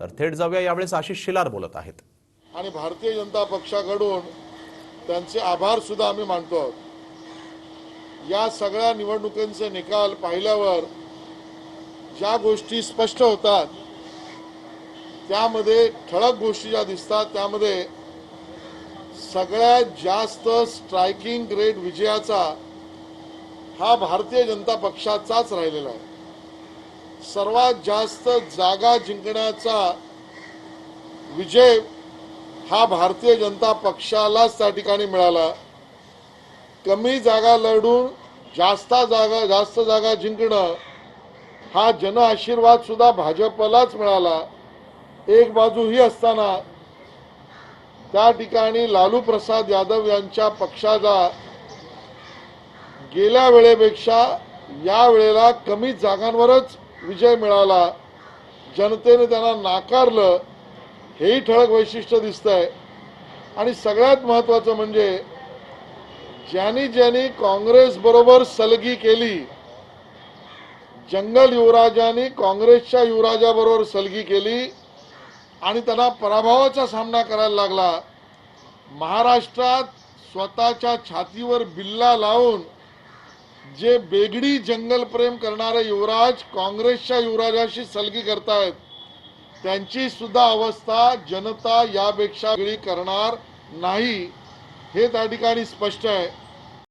तर थेट जाऊया यावेळेस आशिष शिलार बोलत आहेत. आणि भारतीय जनता पक्षाकडून त्यांचे आभार सुद्धा आम्ही मानतो आहोत. या सगळ्या निवडणुकींचे निकाल पाहिल्यावर ज्या गोष्टी स्पष्ट होतात त्यामध्ये ठळक गोष्टी ज्या दिसतात त्यामध्ये सगळ्यात जास्त स्ट्रायकिंग ग्रेड विजयाचा हा भारतीय जनता पक्षाचाच राहिलेला आहे. सर्वात जास्त जागा जिंकण्याचा विजय हा भारतीय जनता पक्षालाच त्या ठिकाणी मिळाला. कमी जागा लढून जास्त जागा जास्त जागा जिंकणं हा जन आशीर्वाद सुद्धा भाजपलाच मिळाला. एक बाजू ही असताना त्या ठिकाणी लालू प्रसाद यादव यांच्या पक्षाला गेल्या वेळेपेक्षा या वेळेला कमी जागांवरच विजय मिळाला जनतेने त्यांना नाकारलं हेही ठळक वैशिष्ट्य दिसतंय. आणि सगळ्यात महत्वाचं म्हणजे ज्यांनी ज्यांनी काँग्रेस बरोबर सलगी केली जंगल युवराजांनी काँग्रेसच्या युवराजाबरोबर सलगी केली आणि त्यांना पराभवाचा सामना करायला लागला महाराष्ट्रात स्वतःच्या छातीवर बिल्ला लावून जे बेगडी जंगल प्रेम करणारे युवराज काँग्रेसच्या युवराजाशी सलगी करतायत त्यांची सुद्धा अवस्था जनता यापेक्षा वेगळी करणार नाही हे त्या ठिकाणी स्पष्ट आहे.